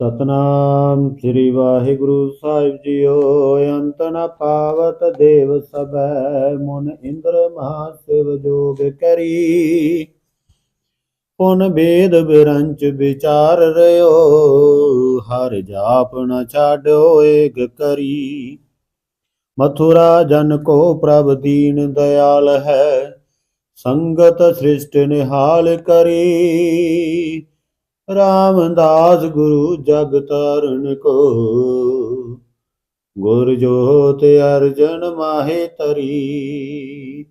ਸਤਨਾਮ ਸ੍ਰੀ ਵਾਹਿਗੁਰੂ ਸਾਹਿਬ ਜੀਓ, ਅੰਤ ਨ ਪਾਵਤ ਦੇਵ ਸਭੈ, ਮਨ ਇੰਦਰ ਮਹਾ ਸਿਵ ਜੋਗ ਕਰੀ। ਪੁਨ ਬੇਦ ਬਿਰੰਚ ਵਿਚਾਰ ਰਿਓ, ਹਰ ਜਾਪ ਨ ਛਾਡੋ ਏਕ ਕਰੀ। ਮਥੁਰਾ ਜਨ ਕੋ ਪ੍ਰਭ ਦੀਨ ਦਇਆਲ ਹੈ, ਸੰਗਤ ਸ੍ਰਿਸ਼ਟ ਨਿਹਾਲ ਕਰੀ। ਰਾਮਦਾਸ ਗੁਰੂ ਜਗ ਤਾਰਨ ਕੋ। ਗੁਰ ਜੋਤ ਅਰਜਨ ਮਾਹੇ ਤਰੀ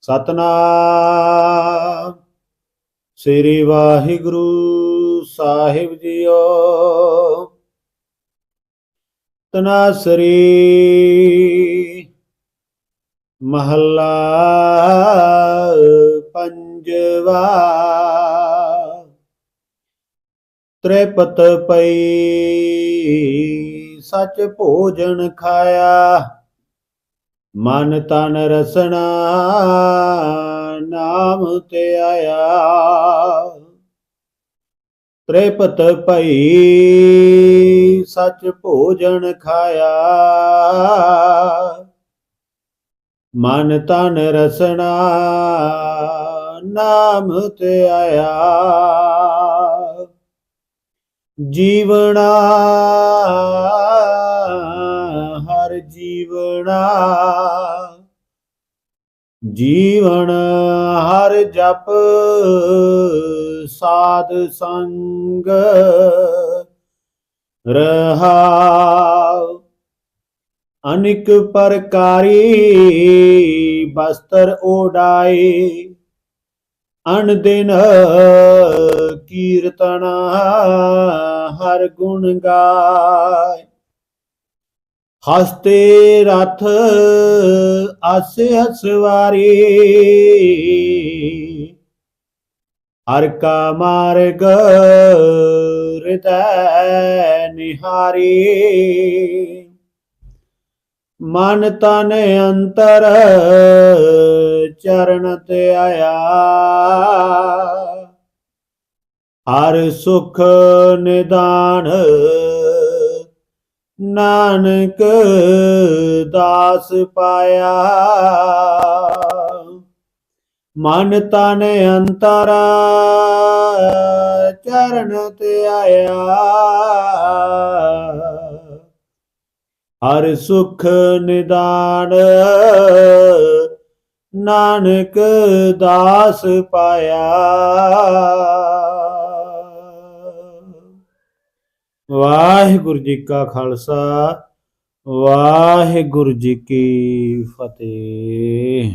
ਸਤਨਾਮ। ਸ੍ਰੀ ਵਾਹਿਗੁਰੂ ਸਾਹਿਬ ਜੀਓ। ਤਨਾਸਰੀ ਮਹੱਲਾ ਪੰਜਵਾ। ਤ੍ਰਿਪਤ ਪਈ। ਸਚ ਭੋਜਨ ਖਾਇਆ। ਮਨ ਤਨ ਰਸਨਾ, ਨਾਮ ਤੇ ਆਇਆ। ਤ੍ਰਿਪਤ ਪਈ, ਸਚ ਭੋਜਨ ਖਾਇਆ। ਮਨ ਤਨ ਰਸਨਾ, ਨਾਮ ਤੇ ਆਇਆ। ਜੀਵਣਾ ਹਰ ਜੀਵਣਾ। ਜੀਵਨ ਹਰ ਜਪ ਸਾਧ ਸੰਗ ਰਹਾਉ। ਅਨਿਕ ਪ੍ਰਕਾਰੀ ਬਸਤਰ ਓਡਾਏ ਅਨ ਦਿਨ ਕੀਰਤਨ ਹਰ ਗੁਣ ਗਾਏ। ਹਸਤੇ ਰਥ ਆਸੇ ਹਸਵਾਰੀ ਹਰ ਕਾ ਮਾਰਗ ਹਿਰਦੈ ਨਿਹਾਰੀ। ਮਨ ਤਨ ਅੰਤਰ ਚਰਨ ਤੇ ਆਇਆ। ਹਰ ਸੁਖ ਨਿਦਾਨ ਨਾਨਕ ਦਾਸ ਪਾਇਆ। ਮਨ ਤਨ ਅੰਤਰ ਚਰਨ ਤੇ ਆਇਆ। ਹਰ ਸੁਖ ਨਿਦਾਨ ਨਾਨਕ ਦਾਸ ਪਾਇਆ। ਵਾਹਿਗੁਰੂ ਜੀ ਕਾ ਖਾਲਸਾ ਵਾਹਿਗੁਰੂ ਜੀ ਕੀ ਫਤਿਹ।